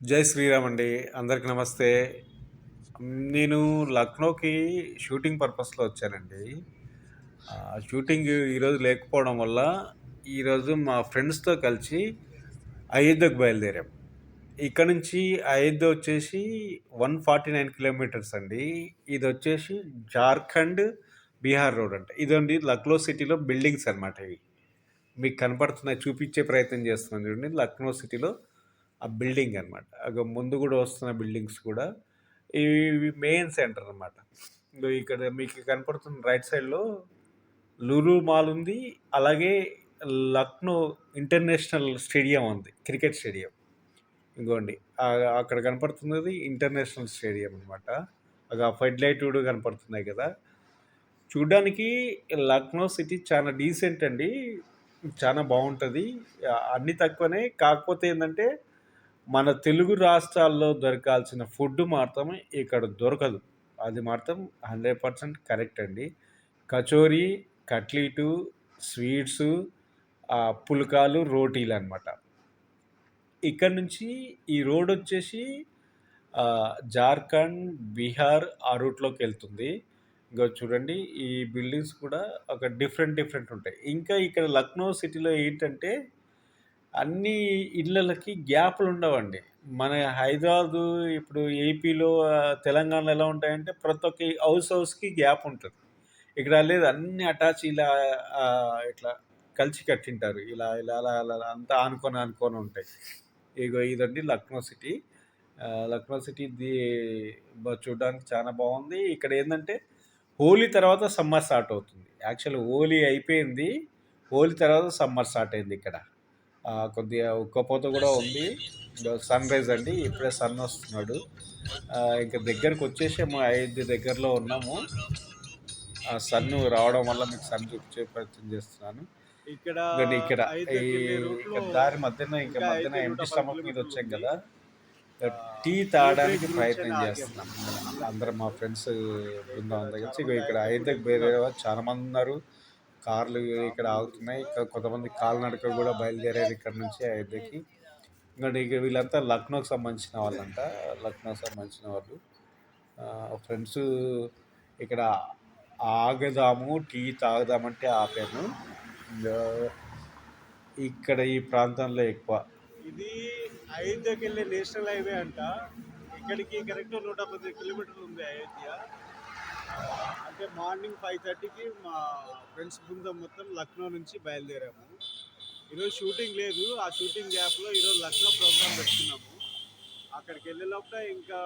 జై శ్రీరామ్ అండి. అందరికి నమస్తే. నేను లక్నోకి షూటింగ్ పర్పస్లో వచ్చానండి. షూటింగ్ ఈరోజు లేకపోవడం వల్ల ఈరోజు మా ఫ్రెండ్స్తో కలిసి అయోధ్యకు బయలుదేరాం. ఇక్కడ నుంచి అయోధ్య వచ్చేసి వన్ ఫార్టీ నైన్ కిలోమీటర్స్ అండి. ఇది వచ్చేసి జార్ఖండ్ బీహార్ రోడ్ అంట. ఇదండి లక్నో సిటీలో బిల్డింగ్స్ అన్నమాట ఇవి. మీకు కనపడుతున్నాయి చూపించే ప్రయత్నం చేస్తున్నాను చూడండి. లక్నో సిటీలో ఆ బిల్డింగ్ అనమాట అగ ముందు కూడా వస్తున్న బిల్డింగ్స్ కూడా ఇవి మెయిన్ సెంటర్ అనమాట ఇక్కడ మీకు కనపడుతున్న రైట్ సైడ్లో లులు మాల్ ఉంది. అలాగే లక్నో ఇంటర్నేషనల్ స్టేడియం ఉంది క్రికెట్ స్టేడియం. ఇంకోండి అక్కడ కనపడుతున్నది ఇంటర్నేషనల్ స్టేడియం అనమాట అక్కడ ఫెడ్ లైట్ కూడా కనపడుతున్నాయి కదా. చూడ్డానికి లక్నో సిటీ చాలా డీసెంట్ అండి. చాలా బాగుంటుంది. అన్నీ అన్ని తక్కువనే. కాకపోతే ఏంటంటే మన తెలుగు రాష్ట్రాల్లో దొరకాల్సిన ఫుడ్ మాత్రం ఇక్కడ దొరకదు. అది మాత్రం హండ్రెడ్ పర్సెంట్ కరెక్ట్ అండి. కచోరీ కట్లీటు స్వీట్స్ పుల్కాలు రోటీలు అనమాట ఇక్కడ నుంచి ఈ రోడ్ వచ్చేసి జార్ఖండ్ బీహార్ ఆ రూట్లోకి వెళ్తుంది. ఇంకా చూడండి ఈ బిల్డింగ్స్ కూడా ఒక డిఫరెంట్ డిఫరెంట్ ఉంటాయి. ఇంకా ఇక్కడ లక్నో సిటీలో ఏంటంటే అన్ని ఇళ్ళకి గ్యాప్లు ఉండవండి. మన హైదరాబాదు ఇప్పుడు ఏపీలో తెలంగాణలో ఎలా ఉంటాయంటే ప్రతి ఒక్క హౌస్ హౌస్కి గ్యాప్ ఉంటుంది. ఇక్కడ లేదు అన్ని అటాచ్ ఇలా ఇట్లా కలిసి కట్టింటారు. ఇలా ఇలా అలా అలా అలా అంతా ఆనుకొని ఆనుకొని ఉంటాయి. ఇగో ఇదండి లక్నో సిటీ. లక్నో సిటీ ది చూడడానికి చాలా బాగుంది. ఇక్కడ ఏంటంటే హోలీ తర్వాత సమ్మర్ స్టార్ట్ అవుతుంది. యాక్చువల్ హోలీ అయిపోయింది. హోలీ తర్వాత సమ్మర్ స్టార్ట్ అయింది ఇక్కడ. కొద్దిగా ఉక్కపోత కూడా ఉంది. సన్ రైజ్ అండి ఇప్పుడే సన్ వస్తున్నాడు. ఇంకా దగ్గరకు వచ్చేసాము ఐదు దగ్గరలో ఉన్నాము. ఆ సన్ రావడం వల్ల మీకు సన్ చూపించే ప్రయత్నం చేస్తున్నాను. ఇక్కడ ఇక్కడ దారి మధ్యన ఇంకా మధ్యన ఐదు ఎంటీ స్టమక్ మీద వచ్చాం కదా. టీ తాగడానికి ప్రయత్నం. చేస్తున్నాం. అందరం మా ఫ్రెండ్స్ బృందం దగ్గర ఇక్కడ ఐదుకి వేరే చాలా మంది ఉన్నారు. కార్లు ఇక్కడ ఆగుతున్నాయి. ఇక్కడ కొంతమంది కాలినడక కూడా బయలుదేరారు ఇక్కడ నుంచి అయోధ్యకి ఇంకా ఇక వీళ్ళంతా లక్నోకి సంబంధించిన వాళ్ళంట. లక్నోకి సంబంధించిన వాళ్ళు. ఫ్రెండ్స్ ఇక్కడ ఆగదాము టీ తాగదామంటే ఆపాను. ఇంకా ఇక్కడ ఈ ప్రాంతంలో ఎక్కువ. ఇది అయోధ్యకి వెళ్ళే నేషనల్ హైవే అంట. ఇక్కడికి కరెక్ట్ నూట పది కిలోమీటర్లు ఉంది అయోధ్య. అంటే మార్నింగ్ ఫైవ్ థర్టీకి మా ఫ్రెండ్స్ బృందం మొత్తం లక్నో నుంచి బయలుదేరాము. ఈరోజు షూటింగ్ లేదు. ఆ షూటింగ్ గ్యాప్లో ఈరోజు లక్నో ప్రోగ్రామ్ పెట్టుకున్నాము అక్కడికి వెళ్ళే లోపల ఇంకా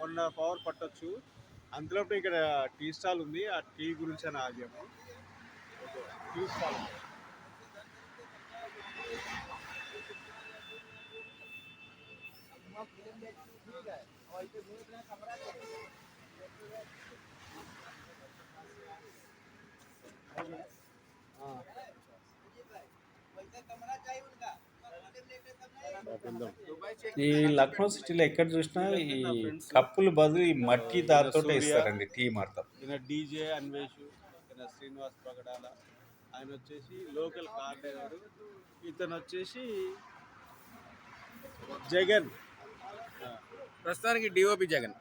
వన్ హాఫ్ అవర్ పట్టొచ్చు. అందులోపల ఇక్కడ టీ స్టాల్ ఉంది. ఆ టీ గురించి అని ఆగాము. Tea stall. ఈ లక్నో సిటీలో ఎక్కడ చూసినా ఈ కప్పులు బదులు ఈ మట్టి దాంతో ఇస్తారండి టీ ఈయన డీజే అన్వేష్ ఈయన శ్రీనివాస్ పగడాల ఆయన వచ్చేసి లోకల్ కార్ డ్రైవర్ ఇతను వచ్చేసి జగన్. ప్రస్తుతానికి డిఓపి జగన్.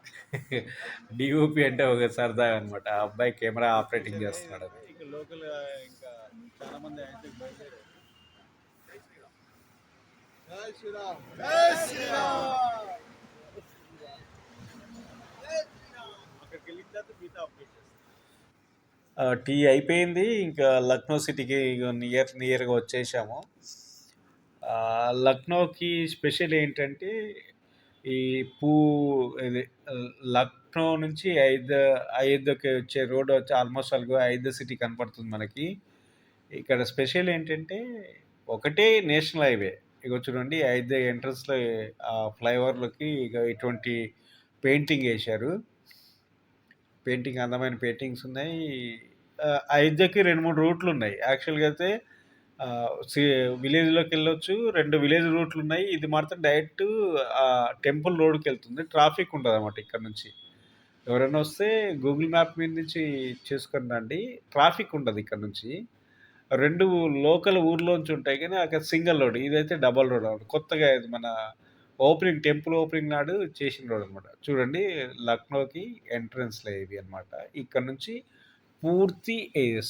డిఓపి అంటే ఒక సరదా అనమాట ఆ అబ్బాయి కెమెరా ఆపరేటింగ్ చేస్తున్నాడు. లోకల్ ఇంకా చాలా మంది అయితే బయలుదేరారు. జై శ్రీరామ్. జై శ్రీరామ్. టీ అయిపోయింది. ఇంకా లక్నో సిటీకి నియర్ నియర్గా వచ్చేసాము. లక్నోకి స్పెషల్ ఏంటంటే ఈ పూ ఇది లక్నో నుంచి ఐదు అయోధ్యకి వచ్చే రోడ్ వచ్చి ఆల్మోస్ట్ అల్గో అయోధ్య సిటీ కనపడుతుంది మనకి. ఇక్కడ స్పెషల్ ఏంటంటే ఒకటే నేషనల్ హైవే. ఇక చూడండి అయితే ఎంట్రన్స్లో ఆ ఫ్లైఓవర్లోకి ఇక ఇటువంటి పెయింటింగ్ వేశారు. పెయింటింగ్ అందమైన పెయింటింగ్స్ ఉన్నాయి. అయోధ్యకి రెండు మూడు రూట్లు ఉన్నాయి. యాక్చువల్గా అయితే సి విలేజ్లోకి వెళ్ళొచ్చు రెండు విలేజ్ రూట్లు ఉన్నాయి. ఇది మాత్రం డైరెక్ట్ టెంపుల్ రోడ్కి వెళ్తుంది. ట్రాఫిక్ ఉండదు అన్నమాట ఇక్కడ నుంచి. ఎవరైనా వస్తే గూగుల్ మ్యాప్ మీద నుంచి చేసుకుని రండి. ట్రాఫిక్ ఉండదు ఇక్కడ నుంచి. రెండు లోకల్ ఊర్లోంచి ఉంటాయి కానీ అక్కడ సింగిల్ రోడ్. ఇదైతే డబల్ రోడ్ అనమాట కొత్తగా ఇది మన ఓపెనింగ్ టెంపుల్ ఓపెనింగ్ నాడు చేసిన రోడ్ అనమాట చూడండి లక్నోకి ఎంట్రన్స్లో ఇవి అనమాట ఇక్కడ నుంచి పూర్తి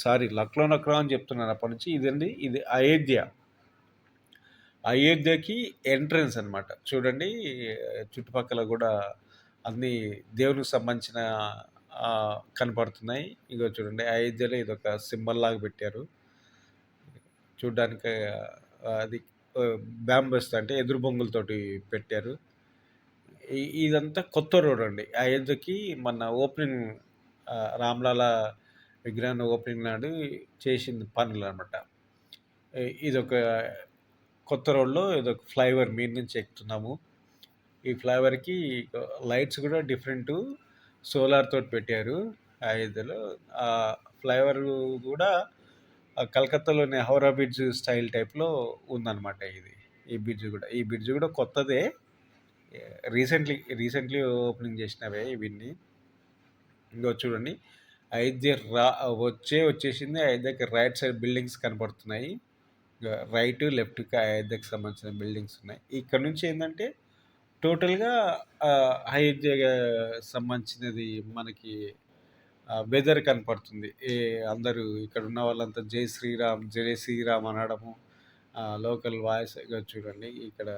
సారీ లక్నో నక్నో అని చెప్తున్నాను అప్పటి నుంచి. ఇదండి ఇది అయోధ్య. అయోధ్యకి ఎంట్రన్స్ అనమాట చూడండి చుట్టుపక్కల కూడా అన్ని దేవునికి సంబంధించిన కనపడుతున్నాయి. ఇగో చూడండి అయోధ్యలో ఇది ఒక సింబల్ లాగా పెట్టారు. చూడ్డానికి అది బ్యాంబస్ అంటే ఎదురు బొంగులతోటి పెట్టారు. ఇదంతా కొత్త రోడ్ అండి. అయోధ్యకి మన ఓపెనింగ్ రామ్లాల విగ్రహం ఓపెనింగ్ నాడు చేసింది పనులు అనమాట ఇదొక కొత్త రోడ్లో ఇదొక ఫ్లైఓవర్ మీద నుంచి ఎక్కుతున్నాము. ఈ ఫ్లైఓవర్కి లైట్స్ కూడా డిఫరెంట్ సోలార్ తోటి పెట్టారు అయోధ్యలో ఆ ఫ్లైఓవర్ కూడా కలకత్తాలోని హౌరా బ్రిడ్జ్ స్టైల్ టైప్లో ఉందన్నమాట ఇది. ఈ బ్రిడ్జ్ కూడా ఈ బ్రిడ్జ్ కూడా కొత్తదే. రీసెంట్లీ రీసెంట్లీ ఓపెనింగ్ చేసినవే ఇవన్నీ. ఇంకో చూడండి. అయోధ్య రా వచ్చే వచ్చేసింది అయోధ్యకి రైట్ సైడ్ బిల్డింగ్స్ కనపడుతున్నాయి. రైట్ లెఫ్ట్కి అయోధ్యకి సంబంధించిన బిల్డింగ్స్ ఉన్నాయి. ఇక్కడ నుంచి ఏంటంటే టోటల్గా అయోధ్య సంబంధించినది మనకి బెదర్ కనపడుతుంది. ఏ అందరూ ఇక్కడ ఉన్న వాళ్ళంతా జై శ్రీరామ్ జై శ్రీరామ్ అనడము లోకల్ వాయిస్ చూడండి. ఇక్కడ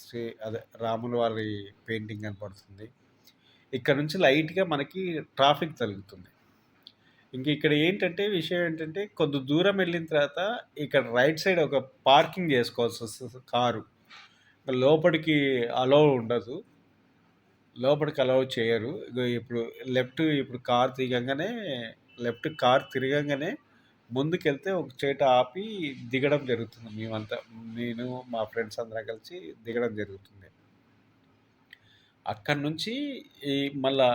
శ్రీ అదే రాముల వారి పెయింటింగ్ కనపడుతుంది. ఇక్కడ నుంచి లైట్గా మనకి ట్రాఫిక్ తగులుతుంది. ఇంక ఇక్కడ ఏంటంటే విషయం ఏంటంటే కొద్ది దూరం వెళ్ళిన తర్వాత ఇక్కడ రైట్ సైడ్ ఒక పార్కింగ్ చేసుకోవాల్సి వస్తుంది. కారు. లోపలికి అలో ఉండదు. లోపలికి అలౌ చేయరు. ఇప్పుడు లెఫ్ట్ ఇప్పుడు కార్ దిగంగానే లెఫ్ట్ కార్ తిరగంగానే ముందుకెళ్తే ఒక చేట ఆపి దిగడం జరుగుతుంది. మేమంతా నేను మా ఫ్రెండ్స్ అందరం కలిసి దిగడం జరుగుతుంది. అక్కడి నుంచి ఈ మళ్ళా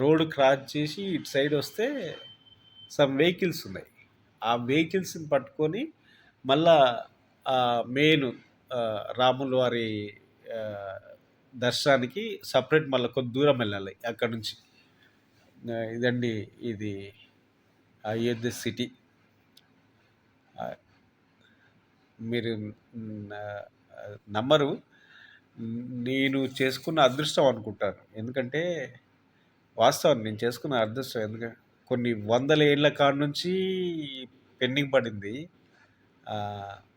రోడ్ క్రాస్ చేసి ఇటు సైడ్ వస్తే సమ్ వెహికల్స్ ఉన్నాయి. ఆ వెహికల్స్ని పట్టుకొని మళ్ళా మెయిన్ రాముల వారి దర్శనానికి సపరేట్ మళ్ళీ కొద్ది దూరం వెళ్ళాలి అక్కడ నుంచి. ఇదండి ఇది అయోధ్య సిటీ. మీరు నమ్మరు. నేను చేసుకున్న అదృష్టం అనుకుంటాను. ఎందుకంటే వాస్తవం నేను చేసుకున్న అదృష్టం ఎందుకంటే కొన్ని వందల ఏళ్ళ కాడ నుంచి పెండింగ్ పడింది.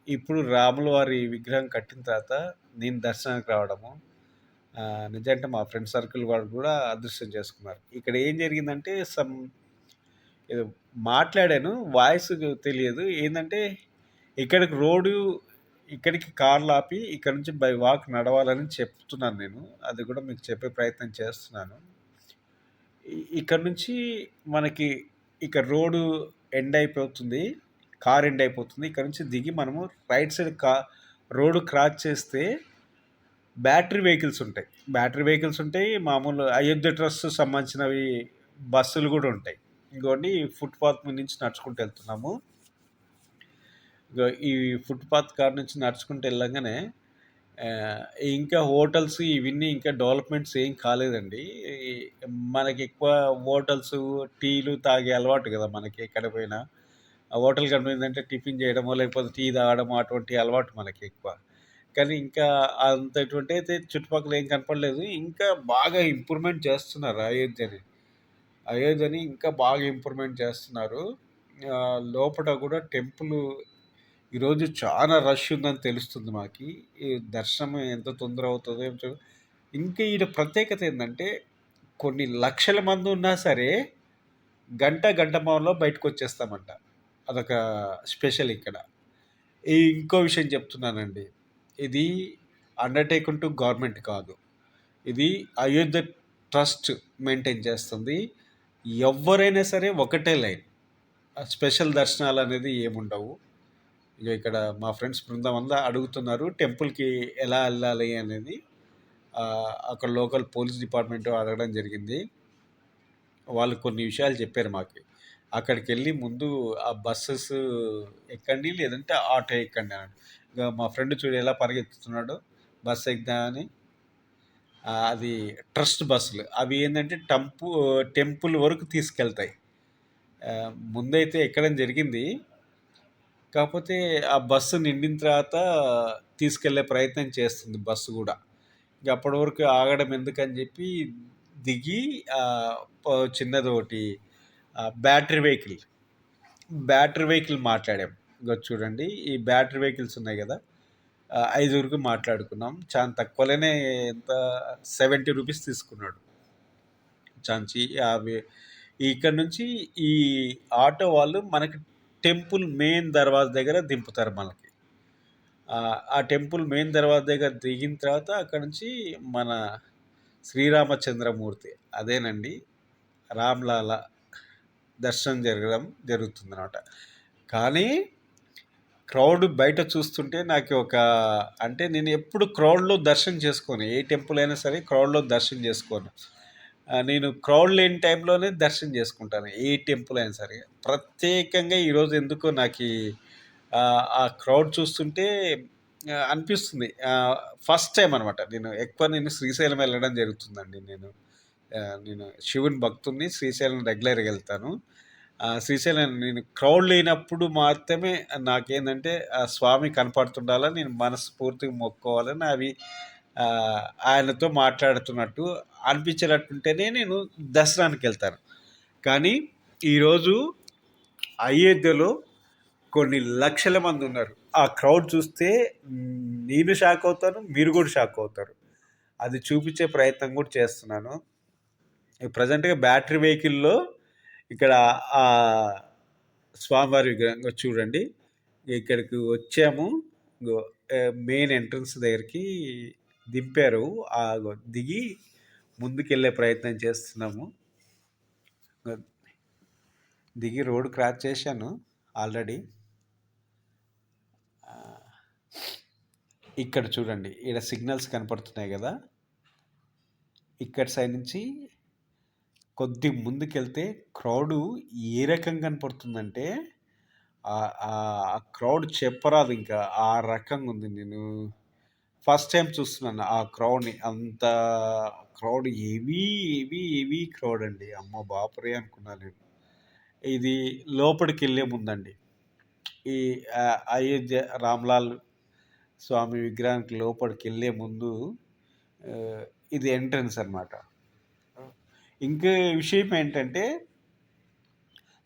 ఇప్పుడు రాముల వారి విగ్రహం కట్టిన తర్వాత నేను దర్శనానికి రావడము నిజంటే మా ఫ్రెండ్ సర్కిల్ వాళ్ళు కూడా అదృష్టం చేసుకున్నారు. ఇక్కడ ఏం జరిగిందంటే సమ్ ఏదో మాట్లాడాను వాయిస్ తెలియదు. ఏంటంటే ఇక్కడికి రోడ్డు ఇక్కడికి కార్లు ఆపి ఇక్కడ నుంచి బై వాక్ నడవాలని చెప్తున్నాను నేను. అది కూడా మీకు చెప్పే ప్రయత్నం చేస్తున్నాను. ఇక్కడ నుంచి మనకి ఇక్కడ రోడ్డు ఎండ్ అయిపోతుంది కార్ ఎండ్ అయిపోతుంది. ఇక్కడ నుంచి దిగి మనము రైట్ సైడ్ కా రోడ్డు క్రాస్ చేస్తే బ్యాటరీ వెహికల్స్ ఉంటాయి. బ్యాటరీ వెహికల్స్ ఉంటాయి. మామూలు అయోధ్య ట్రస్ట్ సంబంధించినవి బస్సులు కూడా ఉంటాయి. ఇంకోటి ఫుట్పాత్ నుంచి నడుచుకుంటూ వెళ్తున్నాము. ఈ ఫుట్పాత్ కార్ నుంచి నడుచుకుంటూ వెళ్ళగానే ఇంకా హోటల్స్ ఇవన్నీ ఇంకా డెవలప్మెంట్స్ ఏం కాలేదండి. మనకి ఎక్కువ హోటల్స్ టీలు తాగే అలవాటు కదా మనకి ఎక్కడ పోయినా. ఆ హోటల్ కనిపిందంటే టిఫిన్ చేయడమో లేకపోతే టీ తాగడమో అటువంటి అలవాటు మనకి ఎక్కువ. కానీ ఇంకా అంతటువంటి అయితే చుట్టుపక్కల ఏం కనపడలేదు. ఇంకా బాగా ఇంప్రూవ్మెంట్ చేస్తున్నారు అయోధ్యని. అయోధ్యని ఇంకా బాగా ఇంప్రూవ్మెంట్ చేస్తున్నారు. లోపల కూడా టెంపుల్ ఈరోజు చాలా రష్ ఉందని తెలుస్తుంది మాకు. ఈ దర్శనం ఎంత తొందర అవుతుందో ఏం ఇంకా ఈడ ప్రత్యేకత ఏంటంటే కొన్ని లక్షల మంది ఉన్నా సరే గంట గంట మాలో బయటకు వచ్చేస్తామంట. అదొక స్పెషల్ ఇక్కడ. ఇంకో విషయం చెప్తున్నానండి. ఇది అండర్టేకన్ టు గవర్నమెంట్ కాదు. ఇది అయోధ్య ట్రస్ట్ మెయింటైన్ చేస్తుంది. ఎవరైనా సరే ఒకటే లైన్. స్పెషల్ దర్శనాలు అనేది ఏముండవు. ఇక ఇక్కడ మా ఫ్రెండ్స్ బృందం అంతా అడుగుతున్నారు టెంపుల్కి ఎలా వెళ్ళాలి అనేది. అక్కడ లోకల్ పోలీస్ డిపార్ట్మెంట్ అడగడం జరిగింది. వాళ్ళు కొన్ని విషయాలు చెప్పారు మాకు. అక్కడికి వెళ్ళి ముందు ఆ బస్సెస్ ఎక్కండి లేదంటే ఆటో ఎక్కండి అన్నాడు. మా ఫ్రెండ్ చూడు ఎలా పరిగెత్తుతున్నాడు బస్సు ఎక్కుదామని అది ట్రస్ట్ బస్సులు. అవి ఏంటంటే టంపు టెంపుల్ వరకు తీసుకెళ్తాయి. ముందైతే ఎక్కడం జరిగింది. కాకపోతే ఆ బస్సు నిండిన తర్వాత తీసుకెళ్ళే ప్రయత్నం చేస్తుంది బస్సు కూడా. ఇంక అప్పటి వరకు ఆగడం ఎందుకని చెప్పి దిగి చిన్నది ఒకటి బ్యాటరీ వెహికల్. బ్యాటరీ వెహికల్ మాట్లాడాం. చూడండి. ఈ బ్యాటరీ వెహికల్స్ ఉన్నాయి కదా. ఆ, ఐదుగురికి మాట్లాడుకున్నాం. చాలా తక్కువలోనే ఎంత? సెవెంటీ రూపీస్ తీసుకున్నాడు. చాంచి యాభై ఇక్కడ నుంచి ఈ ఆటో వాళ్ళు మనకి టెంపుల్ మెయిన్ దర్వాజా దగ్గర దింపుతారు మనకి. ఆ, టెంపుల్ మెయిన్ దర్వాజా దగ్గర దిగిన తర్వాత అక్కడ నుంచి మన శ్రీరామచంద్రమూర్తి అదేనండి రామ్లాల దర్శనం జరగడం జరుగుతుంది అనమాట కానీ క్రౌడ్ బయట చూస్తుంటే నాకు ఒక అంటే నేను ఎప్పుడు క్రౌడ్లో దర్శనం చేసుకోను. ఏ టెంపుల్ అయినా సరే క్రౌడ్లో దర్శనం చేసుకోను. నేను క్రౌడ్ లేని టైంలోనే దర్శనం చేసుకుంటాను. ఏ టెంపుల్ అయినా సరే. ప్రత్యేకంగా ఈరోజు ఎందుకో నాకు ఆ, క్రౌడ్ చూస్తుంటే అనిపిస్తుంది. ఫస్ట్ టైం అనమాట నేను ఎక్కువ నేను శ్రీశైలం వెళ్ళడం జరుగుతుందండి. నేను నేను శివుని భక్తుడిని శ్రీశైలం రెగ్యులర్గా వెళ్తాను. శ్రీశైలం నేను క్రౌడ్ లేనప్పుడు మాత్రమే నాకేంటంటే ఆ స్వామి కనపడుతుండాలని నేను మనస్ఫూర్తిగా మొక్కోవాలని అవి ఆయనతో మాట్లాడుతున్నట్టు అనిపించేటట్టుంటేనే నేను దసరానికి వెళ్తాను. కానీ ఈరోజు అయోధ్యలో కొన్ని లక్షల మంది ఉన్నారు. ఆ క్రౌడ్ చూస్తే నేను షాక్ అవుతాను మీరు కూడా షాక్ అవుతారు. అది చూపించే ప్రయత్నం కూడా చేస్తున్నాను. ప్రజెంట్గా బ్యాటరీ వెహికల్లో ఇక్కడ ఆ స్వామివారి విగ్రహం చూడండి. ఇక్కడికి వచ్చాము. మెయిన్ ఎంట్రన్స్ దగ్గరికి దింపారు. ఆ దిగి ముందుకెళ్ళే ప్రయత్నం చేస్తున్నాము. దిగి రోడ్ క్రాస్ చేశాను ఆల్రెడీ. ఇక్కడ చూడండి. ఇక్కడ సిగ్నల్స్ కనపడుతున్నాయి కదా. ఇక్కడ సైడ్ నుంచి కొద్ది ముందుకెళ్తే క్రౌడు ఏ రకంగా కనపడుతుందంటే ఆ- క్రౌడ్ చెప్పరాదు ఇంకా. ఆ రకంగా ఉంది. నేను ఫస్ట్ టైం చూస్తున్నాను ఆ క్రౌడ్ని. అంత క్రౌడ్ ఏవీ ఏవీ ఏవీ క్రౌడ్ అండి. అమ్మ బాపురే అనుకున్నాను నేను. ఇది లోపలికి వెళ్ళే ముందండి. ఈ అయోధ్య రామ్లాల్ స్వామి విగ్రహానికి లోపలికి వెళ్ళే ముందు ఇది ఎంట్రన్స్ అనమాట ఇంకే విషయం ఏంటంటే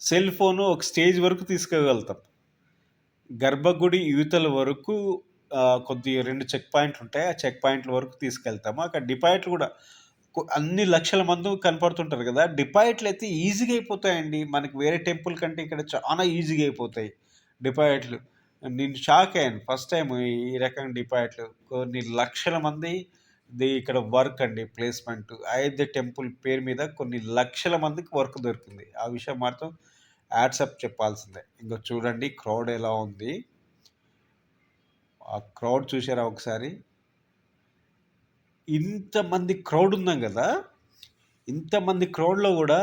సెల్ ఫోను ఒక స్టేజ్ వరకు తీసుకోగలుగుతాం. గర్భగుడి యువతల వరకు కొద్ది రెండు చెక్ పాయింట్లు ఉంటాయి. ఆ చెక్ పాయింట్ల వరకు తీసుకెళ్తాము. అక్కడ డిపాయిట్లు కూడా అన్ని లక్షల మంది కనపడుతుంటారు కదా. డిపాయిట్లు అయితే ఈజీగా అయిపోతాయండి. మనకి వేరే టెంపుల్ కంటే ఇక్కడ చాలా ఈజీగా అయిపోతాయి డిపాయిట్లు. నేను షాక్ అయ్యాను ఫస్ట్ టైం ఈ రకంగా డిపాయిట్లు. కొన్ని లక్షల మంది ఇది ఇక్కడ వర్క్ అండి ప్లేస్మెంట్. అయోధ్య టెంపుల్ పేరు మీద కొన్ని లక్షల మందికి వర్క్ దొరికింది. ఆ విషయం మాత్రం యాడ్సప్ చెప్పాల్సిందే. ఇంకా చూడండి క్రౌడ్ ఎలా ఉంది. ఆ క్రౌడ్ చూసారా ఒకసారి? ఇంతమంది క్రౌడ్ ఉన్నాం కదా ఇంతమంది క్రౌడ్లో కూడా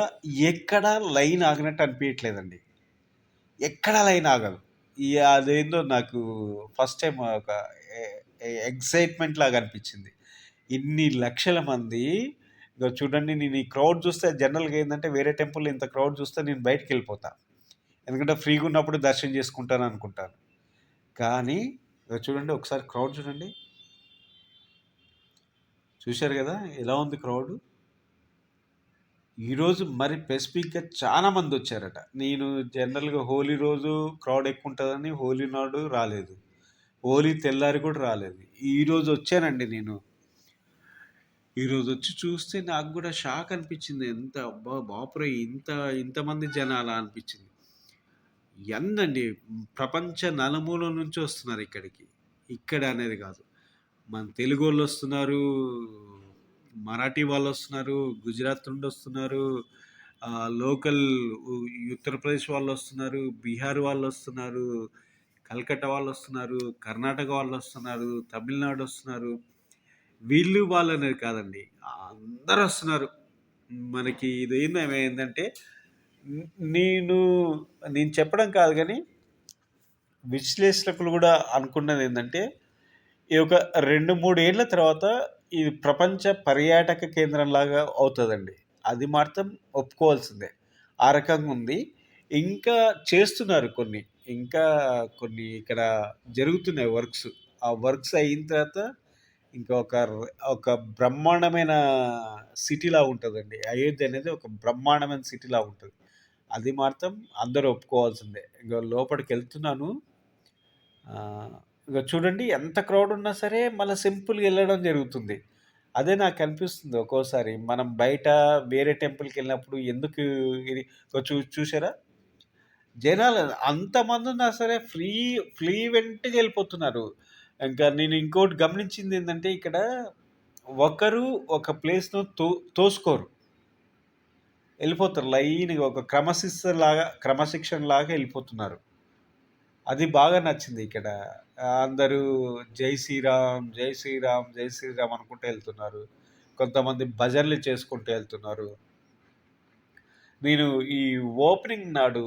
ఎక్కడ లైన్ ఆగినట్టు అనిపించట్లేదండి ఎక్కడ లైన్ ఆగదు. ఈ అదేందో నాకు ఫస్ట్ టైం ఒక ఎక్సైట్మెంట్ లాగా అనిపించింది. ఇన్ని లక్షల మంది. ఇక చూడండి నేను ఈ క్రౌడ్ చూస్తే జనరల్గా ఏంటంటే వేరే టెంపుల్ ఇంత క్రౌడ్ చూస్తే నేను బయటకు వెళ్ళిపోతా. ఎందుకంటే ఫ్రీగా ఉన్నప్పుడు దర్శనం చేసుకుంటాను అనుకుంటాను. కానీ ఇక చూడండి ఒకసారి క్రౌడ్ చూడండి. చూశారు కదా ఎలా ఉంది క్రౌడ్? ఈరోజు మరి స్పెసిఫిక్గా చాలా మంది వచ్చారట. నేను జనరల్గా హోలీ రోజు క్రౌడ్ ఎక్కువ ఉంటుందని హోలీ నాడు రాలేదు. హోలీ తెల్లారి కూడా రాలేదు. ఈరోజు వచ్చానండి నేను. ఈరోజు వచ్చి చూస్తే నాకు కూడా షాక్ అనిపించింది. ఎంత అబ్బా బాపురే ఇంత ఇంతమంది జనాలా అనిపించింది. ఎందండి ప్రపంచ నలుమూల నుంచి వస్తున్నారు ఇక్కడికి. ఇక్కడ అనేది కాదు. మన తెలుగు వాళ్ళు వస్తున్నారు మరాఠీ వాళ్ళు వస్తున్నారు గుజరాత్ నుండి వస్తున్నారు లోకల్ ఉత్తరప్రదేశ్ వాళ్ళు వస్తున్నారు బీహార్ వాళ్ళు వస్తున్నారు కలకట్ట వాళ్ళు వస్తున్నారు కర్ణాటక వాళ్ళు వస్తున్నారు తమిళనాడు వస్తున్నారు. వీళ్ళు వాళ్ళు అనేది కాదండి. అందరు వస్తున్నారు. మనకి ఇది ఏంది- ఏంటంటే నేను నేను చెప్పడం కాదు కానీ విశ్లేషకులు కూడా అనుకున్నది ఏంటంటే ఈ ఒక రెండు మూడు ఏళ్ళ తర్వాత ఇది ప్రపంచ పర్యాటక కేంద్రం లాగా అవుతుందండి. అది మాత్రం ఒప్పుకోవాల్సిందే. ఆ రకంగా ఉంది. ఇంకా చేస్తున్నారు కొన్ని. ఇంకా కొన్ని ఇక్కడ జరుగుతున్నాయి వర్క్స్. ఆ వర్క్స్ అయిన తర్వాత ఇంకా ఒక ఒక బ్రహ్మాండమైన సిటీలా ఉంటుందండి. అయోధ్య అనేది ఒక బ్రహ్మాండమైన సిటీలా ఉంటుంది. అది మాత్రం అందరూ ఒప్పుకోవాల్సిందే. ఇంకా లోపలికి వెళ్తున్నాను. ఇంకా ఇక చూడండి ఎంత క్రౌడ్ ఉన్నా సరే మళ్ళీ సింపుల్గా వెళ్ళడం జరుగుతుంది. అదే నాకు అనిపిస్తుంది ఒక్కోసారి మనం బయట వేరే టెంపుల్కి వెళ్ళినప్పుడు ఎందుకు ఇది చూ చూసారా జనాలు అంతమంది ఉన్నా సరే ఫ్రీ ఫ్రీ వెళ్ళిపోతున్నారు. ఇంకా నేను ఇంకోటి గమనించింది ఏంటంటే ఇక్కడ ఒకరు ఒక ప్లేస్ను తో తోసుకోరు. వెళ్ళిపోతారు. లైన్గా ఒక క్రమశిక్ష లాగా క్రమశిక్షణ లాగా వెళ్ళిపోతున్నారు. అది బాగా నచ్చింది ఇక్కడ. అందరూ జై శ్రీరామ్ జై శ్రీరామ్ జై శ్రీరామ్ అనుకుంటూ వెళ్తున్నారు. కొంతమంది భజనలు చేసుకుంటూ వెళ్తున్నారు. నేను ఈ ఓపెనింగ్ నాడు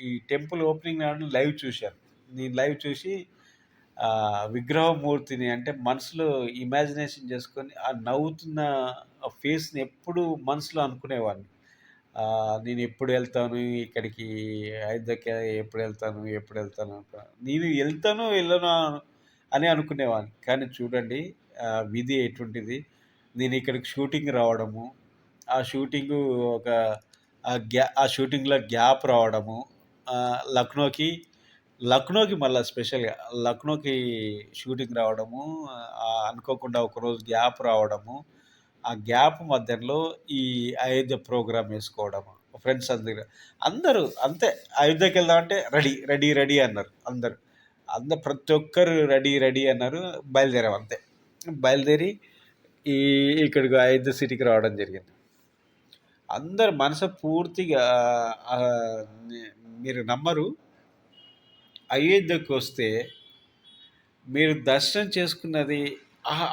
ఈ టెంపుల్ ఓపెనింగ్ నాడు లైవ్ చూశాను. నేను లైవ్ చూసి విగ్రహమూర్తిని అంటే మనసులో ఇమాజినేషన్ చేసుకొని ఆ నవ్వుతున్న ఆ ఫేస్ని ఎప్పుడు మనసులో అనుకునేవాడిని. నేను ఎప్పుడు వెళ్తాను ఇక్కడికి అయోధ్యకి ఎప్పుడు వెళ్తాను ఎప్పుడు వెళ్తాను నేను వెళ్తాను వెళ్ళను అని అనుకునేవాడిని. కానీ చూడండి విధి ఎటువంటిది? నేను ఇక్కడికి షూటింగ్ రావడము ఆ షూటింగ్ ఒక గ్యా ఆ షూటింగ్లో గ్యాప్ రావడము లక్నోకి లక్నోకి మళ్ళీ స్పెషల్గా లక్నోకి షూటింగ్ రావడము అనుకోకుండా ఒకరోజు గ్యాప్ రావడము ఆ గ్యాప్ మధ్యలో ఈ అయోధ్య ప్రోగ్రామ్ వేసుకోవడము ఫ్రెండ్స్ అందరు అందరూ అంతే. అయోధ్యకి వెళ్దాం అంటే రెడీ రెడీ రెడీ అన్నారు అందరు. అందరు ప్రతి ఒక్కరు రెడీ రెడీ అన్నారు బయలుదేరాం అంతే. బయలుదేరి ఈ ఇక్కడికి అయోధ్య సిటీకి రావడం జరిగింది. అందరు మనసు పూర్తిగా మీరు నమ్మరు అయోధ్యకు వస్తే మీరు దర్శనం చేసుకున్నది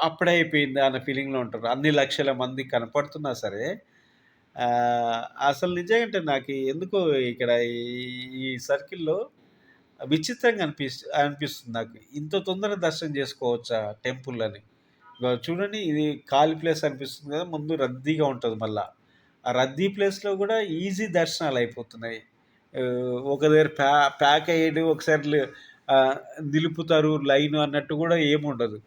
అప్పుడే అయిపోయింది అన్న ఫీలింగ్‌లో ఉంటారు. అన్ని లక్షల మంది కనపడుతున్నా సరే అసలు నిజంగంటే నాకు ఎందుకో ఇక్కడ ఈ ఈ సర్కిల్‌లో విచిత్రంగా అనిపిస్ అనిపిస్తుంది నాకు. ఇంత తొందరగా దర్శనం చేసుకోవచ్చా టెంపుల్ అని చూడండి ఇది ఖాళీ ప్లేస్ అనిపిస్తుంది కదా! ముందు రద్దీగా ఉంటుంది మళ్ళా. ఆ రద్దీ ప్లేస్‌లో కూడా ఈజీ దర్శనాలు అయిపోతున్నాయి. ఒక దగ్గర ప్యా ప్యాక్ అయ్యేది ఒకసారి నిలుపుతారు లైన్ అన్నట్టు కూడా ఏముండదు.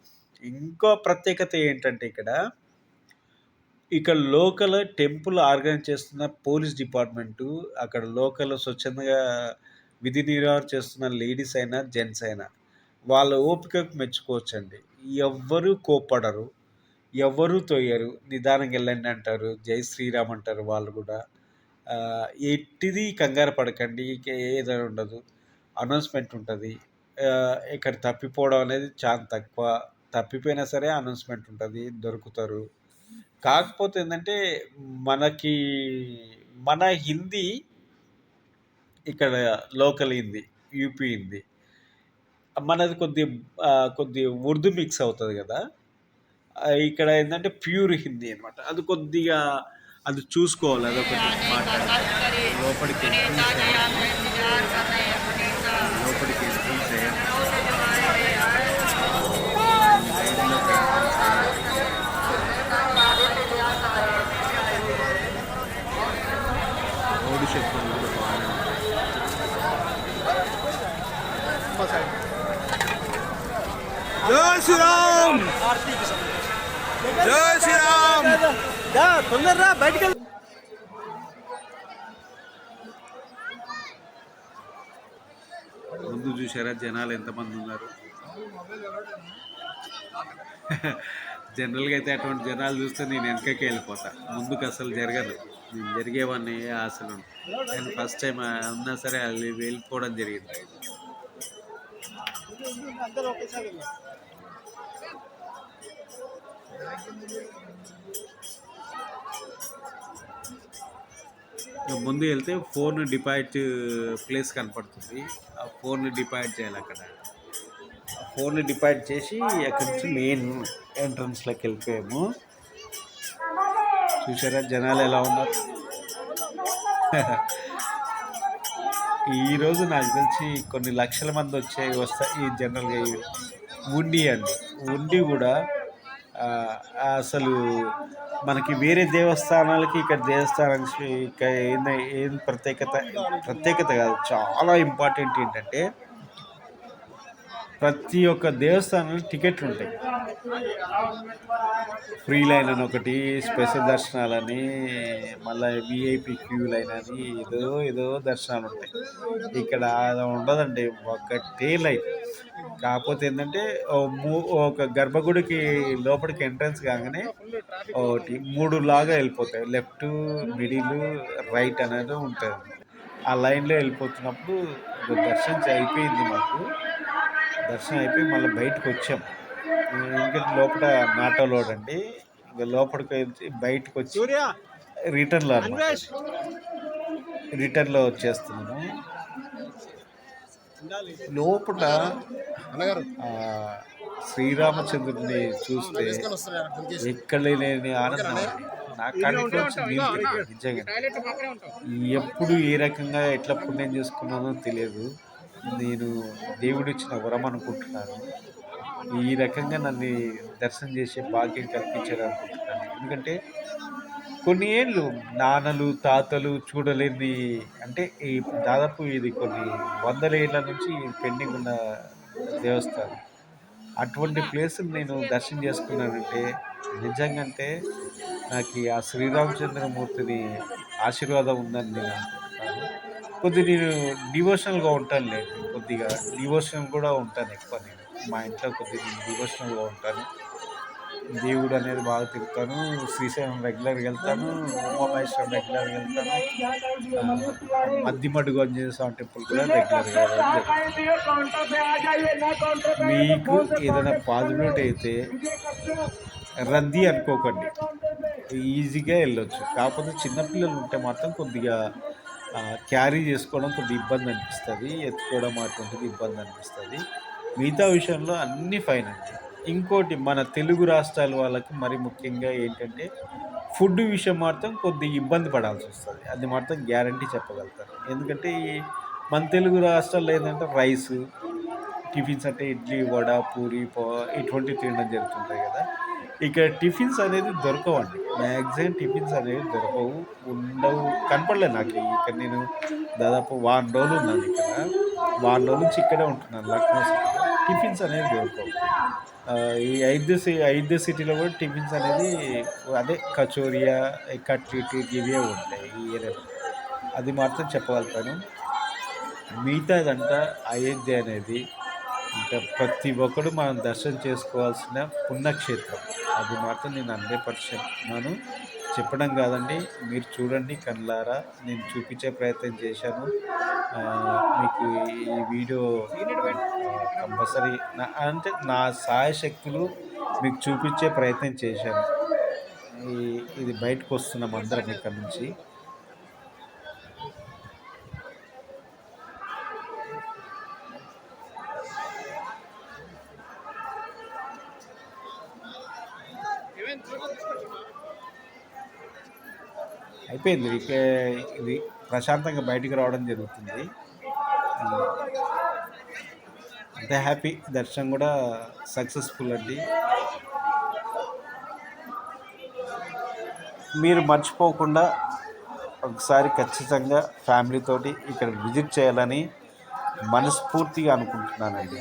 ఇంకో ప్రత్యేకత ఏంటంటే ఇక్కడ ఇక్కడ లోకల్ టెంపుల్ ఆర్గనైజ్ చేస్తున్న పోలీస్ డిపార్ట్మెంటు, అక్కడ లోకల్ స్వచ్ఛందంగా విధి నిర్వహణ చేస్తున్న లేడీస్ అయినా, జెంట్స్ అయినా వాళ్ళ ఓపికకు మెచ్చుకోవచ్చండి. ఎవ్వరు కోప్పడరు. ఎవ్వరూ తోయరు. నిదానంగా వెళ్ళండి అంటారు. జై శ్రీరామ్ అంటారు వాళ్ళు కూడా. ఎట్టిది కంగారు పడకండి. ఇక ఉండదు. అనౌన్స్‌మెంట్ ఉంటుంది ఇక్కడ తప్పిపోవడం అనేది చాలా తక్కువ. తప్పిపోయినా సరే అనౌన్స్‌మెంట్ ఉంటుంది దొరుకుతారు. కాకపోతే ఏంటంటే మనకి మన హిందీ ఇక్కడ లోకల్ హిందీ, యూపీ హిందీ. మనది కొద్ది కొద్ది ఉర్దూ మిక్స్ అవుతుంది కదా! ఇక్కడ ఏంటంటే ప్యూర్ హిందీ అనమాట. అది కొద్దిగా అది చూసుకోవాలి. అదొకటి మాట్లాడాలి. లోపలికి లోపలికి. రౌడీ శబ్దాలు కూడా. జై శ్రీరామ్ జై శ్రీరామ్ తొందరరా బయటకు ముందు చూసారా జనాలు ఎంతమంది ఉన్నారు? జనరల్గా అయితే అటువంటి జనాలు చూస్తే నేను వెనకకి వెళ్ళిపోతా. ముందుకు అసలు జరగదు. నేను జరిగేవాడిని అసలు నేను ఫస్ట్ టైం ఉన్నా సరే అది వెళ్ళిపోవడం జరిగింది. అందరూ ముందు వెళ్తే ఫోన్ డిపాజిట్ ప్లేస్ కనపడుతుంది. ఆ ఫోన్ డిపాజిట్ చేయాలి అక్కడ. ఆ ఫోన్ డిపాజిట్ చేసి అక్కడి నుంచి మెయిన్ ఎంట్రన్స్లోకి వెళ్ళిపోయాము. చూసారా జనాలు ఎలా ఉన్నారు? ఈరోజు నాకు తెలిసి కొన్ని లక్షల మంది వచ్చాయి వస్తాయి ఈ జనరల్గా ఉండి అండి. ఉండి కూడా అసలు మనకి వేరే దేవస్థానాలకి ఇక్కడ దేవస్థానానికి ఇక్కడ ఏంది ఏం ప్రత్యేకత ప్రత్యేకత కాదు చాలా ఇంపార్టెంట్ ఏంటంటే ప్రతి ఒక్క దేవస్థానంలో టికెట్లు ఉంటాయి. ఫ్రీ లైన్ అని ఒకటి స్పెషల్ దర్శనాలని మళ్ళీ విఐపి క్యూ లైన్ అని ఏదో ఏదో దర్శనాలు ఉంటాయి. ఇక్కడ ఉండదండి ఒకటే లైన్. కాకపోతే ఏంటంటే మూ- ఒక గర్భగుడికి లోపలికి ఎంట్రన్స్ కాగానే ఒకటి మూడు లాగా వెళ్ళిపోతాయి. లెఫ్ట్ మిడిల్ రైట్ అనేది ఉంటుంది. ఆ లైన్లో వెళ్ళిపోతున్నప్పుడు దర్శనం అయిపోయింది మాకు. దర్శనం అయిపోయి మళ్ళీ బయటకు వచ్చాం. ఎందుకంటే లోపల నాటో లోడ్ అండి. ఇంకా లోపలికి వచ్చి బయటకు వచ్చి రిటర్న్లో అనమాట రిటర్న్లో వచ్చేస్తున్నాము. లోపల శ్రీరామచంద్రుడిని చూస్తే ఎక్కడ లేని ఆనందం. నా తిరిగాయి, నిజంగా ఎప్పుడు ఏ రకంగా ఎట్లా పుణ్యం చేసుకున్నానో తెలియదు. నేను దేవుడు ఇచ్చిన వరం అనుకుంటున్నాను ఈ రకంగా నన్ను దర్శనం చేసే భాగ్యం కల్పించారు అనుకుంటున్నాను. ఎందుకంటే కొన్ని ఏళ్ళు నాన్నలు తాతలు చూడలేని అంటే ఈ దాదాపు ఇది కొన్ని వందల ఏళ్ళ నుంచి పెండింగ్ ఉన్న దేవస్థానం. అటువంటి ప్లేస్ నేను దర్శనం చేసుకున్నానంటే నిజంగా అంటే నాకు ఈ ఆ శ్రీరామచంద్రమూర్తిని ఆశీర్వాదం ఉందని నేను అనుకుంటున్నాను. కొద్ది నేను డివోషనల్గా ఉంటాను లేదు కొద్దిగా డివోషన్ కూడా ఉంటాను ఎక్కువ నేను. మా ఇంట్లో కొద్దిగా డివోషనల్గా ఉంటాను. దేవుడు అనేది బాగా తిరుగుతాను. శ్రీశైలం రెగ్యులర్గా వెళ్తాను. ఉమామహేశ్వరం రెగ్యులర్గా వెళ్తాను. ఆ, మద్దిమడుగు ఆంజనేయ స్వామి టెంపుల్ కూడా రెగ్యులర్గా వెళ్ళడం మీకు ఏదైనా పాజిబిలిటీ అయితే రద్దీ అనుకోకండి. ఈజీగా వెళ్ళొచ్చు. కాకపోతే చిన్నపిల్లలు ఉంటే మాత్రం కొద్దిగా క్యారీ చేసుకోవడం కొద్దిగా ఇబ్బంది అనిపిస్తుంది ఎత్తుకోవడం అటువంటిది ఇబ్బంది అనిపిస్తుంది. మిగతా విషయంలో అన్నీ ఫైన్ అండి. ఇంకోటి మన తెలుగు రాష్ట్రాల వాళ్ళకి మరి ముఖ్యంగా ఏంటంటే ఫుడ్ విషయం మాత్రం కొద్దిగా ఇబ్బంది పడాల్సి వస్తుంది. అది మాత్రం గ్యారంటీ చెప్పగలుగుతారు. ఎందుకంటే మన తెలుగు రాష్ట్రాల్లో ఏంటంటే రైస్ టిఫిన్స్ అంటే ఇడ్లీ వడ పూరి పో ఇటువంటివి తినడం జరుగుతుంటాయి కదా. ఇక్కడ టిఫిన్స్ అనేది దొరకవండి. మ్యాక్సిమం టిఫిన్స్ అనేవి దొరకవు ఉండవు కనపడలేదు నాకు. ఇక్కడ నేను దాదాపు వారం రోజులు ఉన్నాను ఇక్కడ. వారం రోజుల నుంచి ఇక్కడే ఉంటున్నాను లక్నో టిఫిన్స్ అనేది దొరకవు. ఈ ఐదు సి ఐదు సిటీలో కూడా టిఫిన్స్ అనేది అదే కచోరియా కట్లెట్ ఇవే ఉంటాయి ఈ ఏరియాలో. అది మాత్రం చెప్పగలుగుతాను. మిగతాదంతా అయోధ్య అనేది ప్రతి ఒక్కడు మనం దర్శనం చేసుకోవాల్సిన పుణ్యక్షేత్రం. అది మాత్రం నేను అందే పర్సెంట్ చెప్పడం కాదండి మీరు చూడండి కళ్ళారా. నేను చూపించే ప్రయత్నం చేశాను. మీకు ఈ వీడియో కంపల్సరీ నా అంటే నా సాయశక్తులు మీకు చూపించే ప్రయత్నం చేశాను. ఈ ఇది బయటకు వస్తున్నాం అందరం ఇక్కడ నుంచి. అయిపోయింది. ఇక ఇది ప్రశాంతంగా బయటికి రావడం జరుగుతుంది. అంతే హ్యాపీ. దర్శనం కూడా సక్సెస్ఫుల్ అండి. మీరు మర్చిపోకుండా ఒకసారి ఖచ్చితంగా ఫ్యామిలీతోటి ఇక్కడ విజిట్ చేయాలని మనస్ఫూర్తిగా అనుకుంటున్నానండి.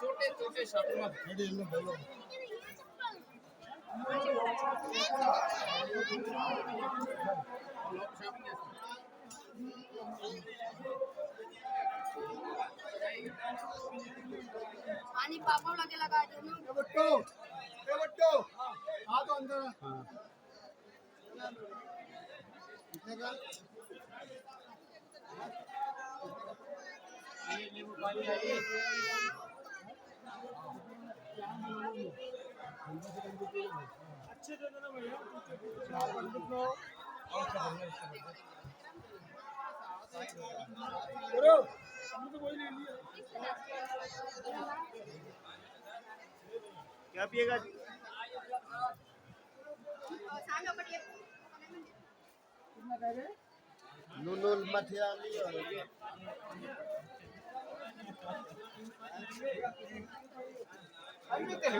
छोटे छोटे शॉपिंग क्या पिएगा जी? कितना कह रहे नूनूल मथिया 안 믿겠네.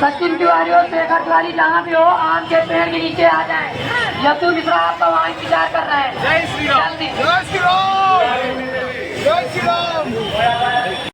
सचिन तिवारी और शेखर तिवारी जहाँ भी हो आम के पेड़ के नीचे आ जाए। यशु मिश्रा आपका वहाँ इंतज़ार कर रहे हैं। जय श्री राम। जय श्री राम। जय श्री राम।